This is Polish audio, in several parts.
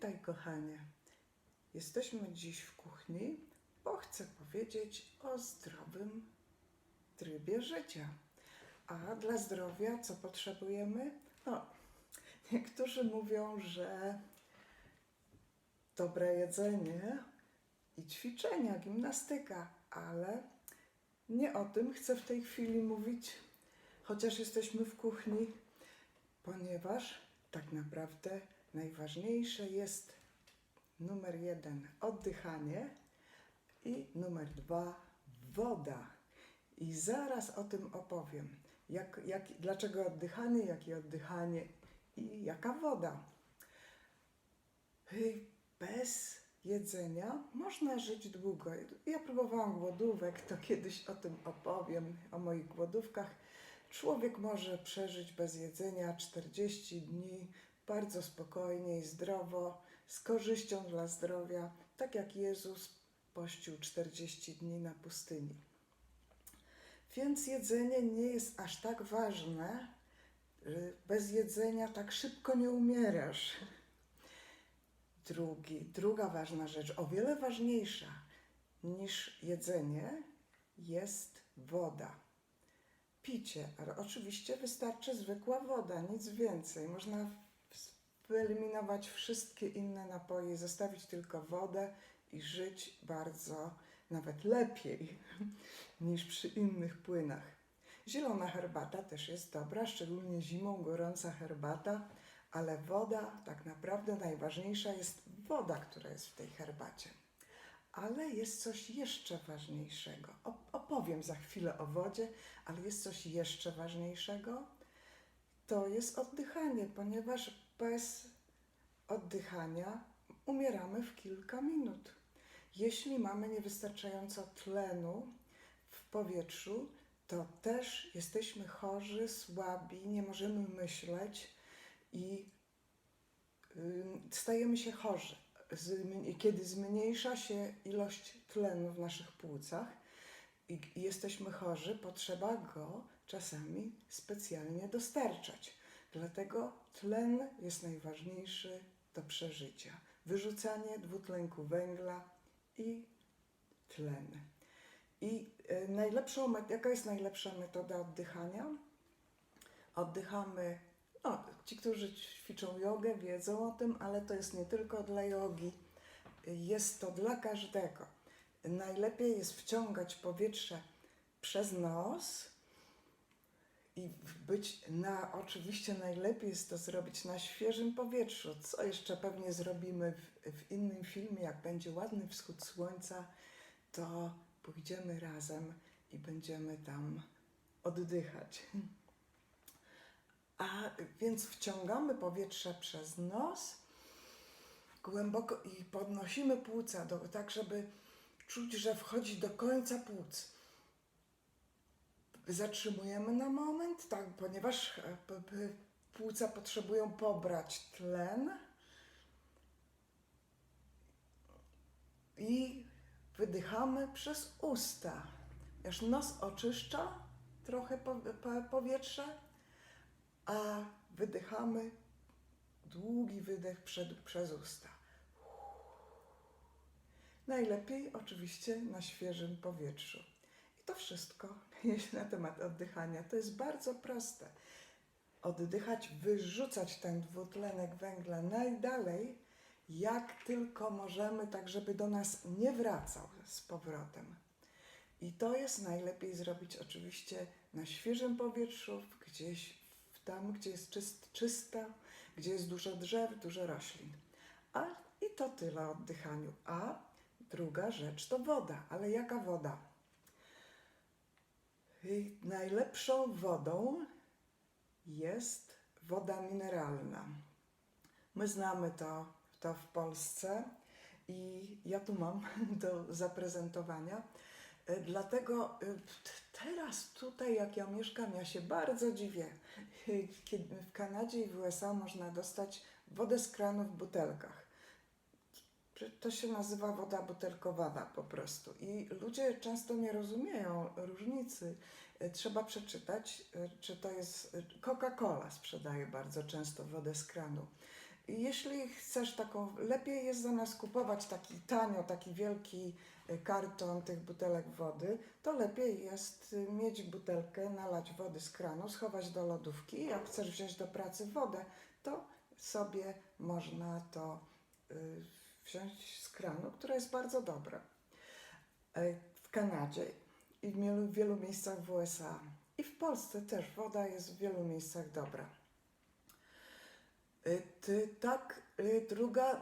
Witaj, kochanie. Jesteśmy dziś w kuchni, bo chcę powiedzieć o zdrowym trybie życia. A dla zdrowia co potrzebujemy? No, niektórzy mówią, że dobre jedzenie i ćwiczenia, gimnastyka, ale nie o tym chcę w tej chwili mówić, chociaż jesteśmy w kuchni, ponieważ tak naprawdę najważniejsze jest numer jeden oddychanie i numer dwa woda. I zaraz o tym opowiem. Jak, jak, dlaczego oddychanie, jakie oddychanie i jaka woda. Bez jedzenia można żyć długo. Ja próbowałam głodówek, to kiedyś o tym opowiem, o moich głodówkach. Człowiek może przeżyć bez jedzenia 40 dni bardzo spokojnie i zdrowo, z korzyścią dla zdrowia, tak jak Jezus pościł 40 dni na pustyni. Więc jedzenie nie jest aż tak ważne. Bez jedzenia tak szybko nie umierasz. Drugi, druga ważna rzecz, o wiele ważniejsza niż jedzenie, jest woda. Picie, ale oczywiście wystarczy zwykła woda, nic więcej. Można wyeliminować wszystkie inne napoje, zostawić tylko wodę i żyć bardzo, nawet lepiej niż przy innych płynach. Zielona herbata też jest dobra, szczególnie zimą gorąca herbata, ale woda, tak naprawdę najważniejsza jest woda, która jest w tej herbacie. Ale jest coś jeszcze ważniejszego. Opowiem za chwilę o wodzie, ale jest coś jeszcze ważniejszego. To jest oddychanie, ponieważ bez oddychania umieramy w kilka minut. Jeśli mamy niewystarczająco tlenu w powietrzu, to też jesteśmy chorzy, słabi, nie możemy myśleć i ym, stajemy się chorzy. Kiedy zmniejsza się ilość tlenu w naszych płucach i jesteśmy chorzy, potrzeba go czasami specjalnie dostarczać. Dlatego tlen jest najważniejszy do przeżycia. Wyrzucanie dwutlenku węgla i tlen. I e, najlepszą, jaka jest najlepsza metoda oddychania? Oddychamy, no, ci, którzy ćwiczą jogę, wiedzą o tym, ale to jest nie tylko dla jogi, jest to dla każdego. Najlepiej jest wciągać powietrze przez nos i być na, oczywiście najlepiej jest to zrobić na świeżym powietrzu, co jeszcze pewnie zrobimy w, w innym filmie, jak będzie ładny wschód słońca, to pójdziemy razem i będziemy tam oddychać. A więc wciągamy powietrze przez nos głęboko i podnosimy płuca, do, tak żeby czuć, że wchodzi do końca płuc. Zatrzymujemy na moment, tak, ponieważ e, płuca potrzebują pobrać tlen i wydychamy przez usta. Aż nos oczyszcza trochę po, po, powietrze, a wydychamy długi wydech przed, przez usta. Najlepiej oczywiście na świeżym powietrzu. I to wszystko, jeśli na temat oddychania. To jest bardzo proste. Oddychać, wyrzucać ten dwutlenek węgla najdalej, jak tylko możemy, tak żeby do nas nie wracał z powrotem. I to jest najlepiej zrobić oczywiście na świeżym powietrzu, gdzieś tam, gdzie jest czyst, czysta, gdzie jest dużo drzew, dużo roślin. A i to tyle o oddychaniu. A druga rzecz to woda. Ale jaka woda? I najlepszą wodą jest woda mineralna. My znamy to, to w Polsce i ja tu mam do zaprezentowania. E, Dlatego t- teraz tutaj, jak ja mieszkam, ja się bardzo dziwię. W Kanadzie i w USA można dostać wodę z kranu w butelkach. To się nazywa woda butelkowana po prostu. I ludzie często nie rozumieją różnicy. E, Trzeba przeczytać, e, czy to jest. e, Coca-Cola sprzedaje bardzo często wodę z kranu. I jeśli chcesz taką, lepiej jest zamiast kupować taki tanio, taki wielki karton tych butelek wody, to lepiej jest mieć butelkę, nalać wody z kranu, schować do lodówki. Jak chcesz wziąć do pracy wodę, to sobie można to y, wziąć z kranu, która jest bardzo dobra. E, W Kanadzie i w wielu, wielu miejscach w USA i w Polsce też woda jest w wielu miejscach dobra. Ty, tak, y, druga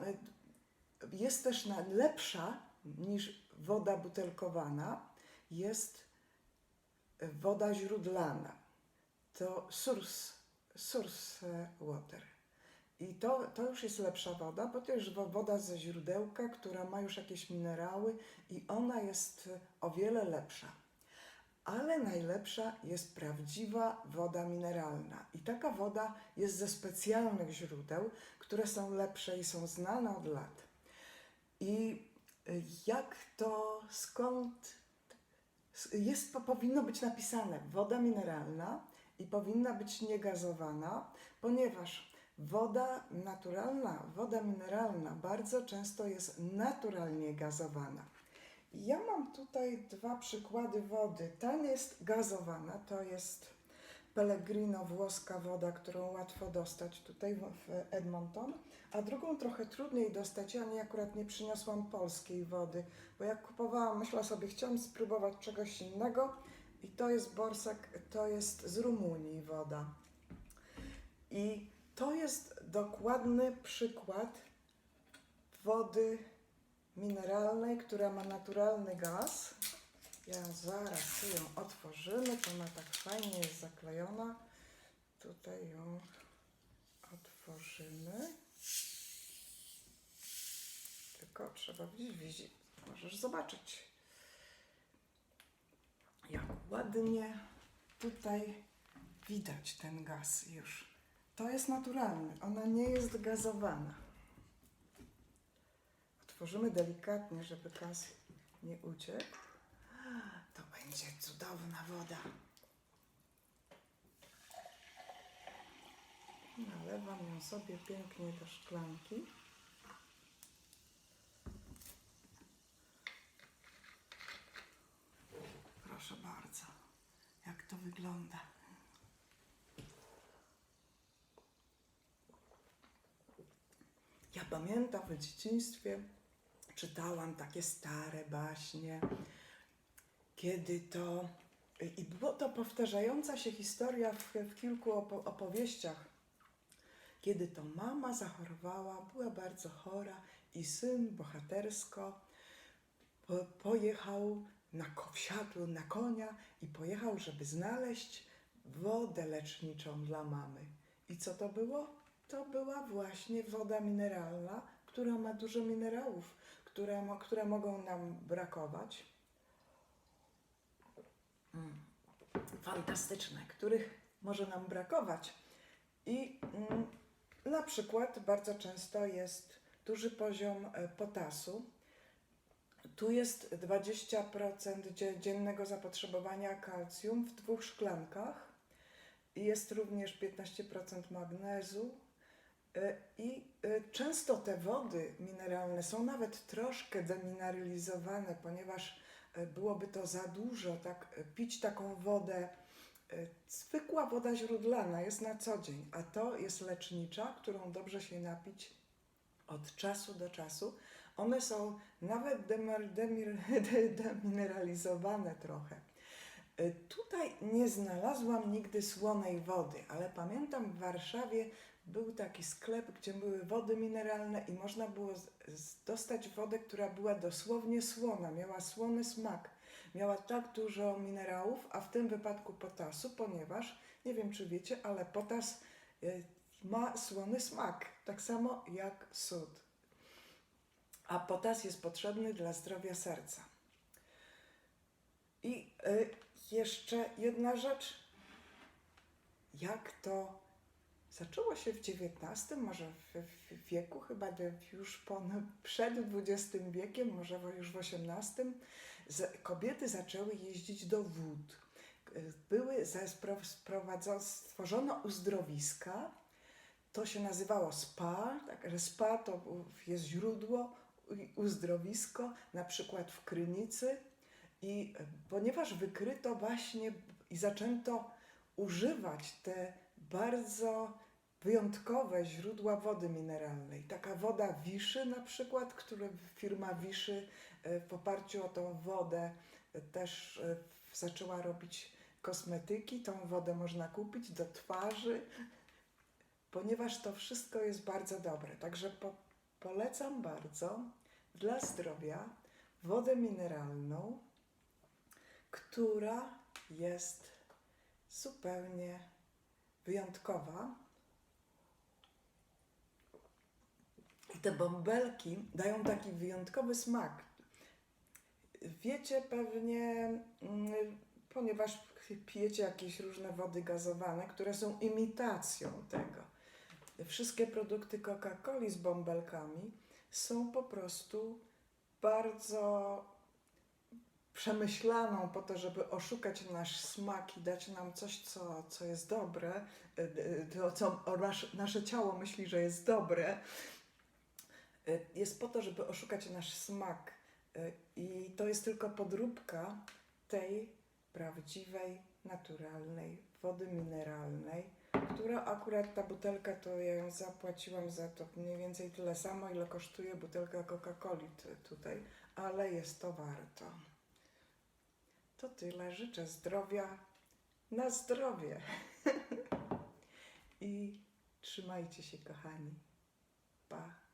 jest też lepsza niż woda butelkowana, jest woda źródlana. To source, source water. I to, to już jest lepsza woda, bo to już wo- woda ze źródełka, która ma już jakieś minerały i ona jest o wiele lepsza. Ale najlepsza jest prawdziwa woda mineralna. I taka woda jest ze specjalnych źródeł, które są lepsze i są znane od lat. I jak to, skąd jest, po- powinno być napisane woda mineralna i powinna być niegazowana, ponieważ woda naturalna, woda mineralna bardzo często jest naturalnie gazowana. Ja mam tutaj dwa przykłady wody. Ta jest gazowana, to jest Pellegrino włoska woda, którą łatwo dostać tutaj w Edmonton, a drugą trochę trudniej dostać. Ja nie akurat nie przyniosłam polskiej wody, bo jak kupowałam, myślę sobie, chciałam spróbować czegoś innego i to jest borsek, to jest z Rumunii woda. I to jest dokładny przykład wody mineralnej, która ma naturalny gaz. Ja zaraz ją otworzymy, to ona tak fajnie jest zaklejona. Tutaj ją otworzymy. Tylko trzeba widzieć. możesz zobaczyć, jak ładnie tutaj widać ten gaz już. To jest naturalny, ona nie jest gazowana. Otworzymy delikatnie, żeby gaz nie uciekł. To będzie cudowna woda. Nalewam ją sobie pięknie do szklanki. Proszę bardzo, jak to wygląda. Pamiętam w dzieciństwie czytałam takie stare baśnie, kiedy to. I było to powtarzająca się historia w, w kilku opo- opowieściach, kiedy to mama zachorowała, była bardzo chora i syn bohatersko po, pojechał na wsiadł na konia i pojechał, żeby znaleźć wodę leczniczą dla mamy. I co to było? To była właśnie woda mineralna, która ma dużo minerałów, które, które mogą nam brakować. Mm. Fantastyczne, których może nam brakować. I mm, na przykład bardzo często jest duży poziom e, potasu. Tu jest 20% dzie- dziennego zapotrzebowania kalcium w dwóch szklankach. Jest również 15% magnezu. E, I e, często te wody mineralne są nawet troszkę demineralizowane, ponieważ e, byłoby to za dużo, tak, pić taką wodę. Zwykła woda źródlana jest na co dzień, a to jest lecznicza, którą dobrze się napić od czasu do czasu. One są nawet demineralizowane trochę. Y, Tutaj nie znalazłam nigdy słonej wody, ale pamiętam w Warszawie był taki sklep, gdzie były wody mineralne i można było dostać wodę, która była dosłownie słona, miała słony smak. Miała tak dużo minerałów, a w tym wypadku potasu, ponieważ, nie wiem czy wiecie, ale potas y, ma słony smak, tak samo jak sód. A potas jest potrzebny dla zdrowia serca. I y, jeszcze jedna rzecz. Jak to zaczęło się w XIX, może w, wieku, chyba już ponad, przed XX wiekiem, może już w XVIII, kobiety zaczęły jeździć do wód. Były ze- spro- sprowadzo- stworzono uzdrowiska. to się nazywało spa, tak, spa to jest źródło, uzdrowisko, na przykład w Krynicy. I ponieważ wykryto właśnie i zaczęto używać te bardzo wyjątkowe źródła wody mineralnej. Taka woda Wiszy na przykład, które firma Wiszy e, w oparciu o tą wodę e, też e, zaczęła robić kosmetyki. Tą wodę można kupić do twarzy, ponieważ to wszystko jest bardzo dobre. Także po, polecam bardzo dla zdrowia wodę mineralną, która jest zupełnie wyjątkowa. I te bąbelki dają taki wyjątkowy smak. Wiecie pewnie, mm, ponieważ pijecie jakieś różne wody gazowane, które są imitacją tego. Wszystkie produkty Coca-Coli z bąbelkami są po prostu bardzo przemyślaną po to, żeby oszukać nasz smak i dać nam coś, co, co jest dobre, y, y, to co nasze ciało myśli, że jest dobre, y, jest po to, żeby oszukać nasz smak. I to jest tylko podróbka tej prawdziwej, naturalnej wody mineralnej, która akurat ta butelka, to ja ją zapłaciłam za to mniej więcej tyle samo, ile kosztuje butelka Coca-Coli tutaj, ale jest to warto. To tyle. Życzę zdrowia na zdrowie. I trzymajcie się, kochani. Pa.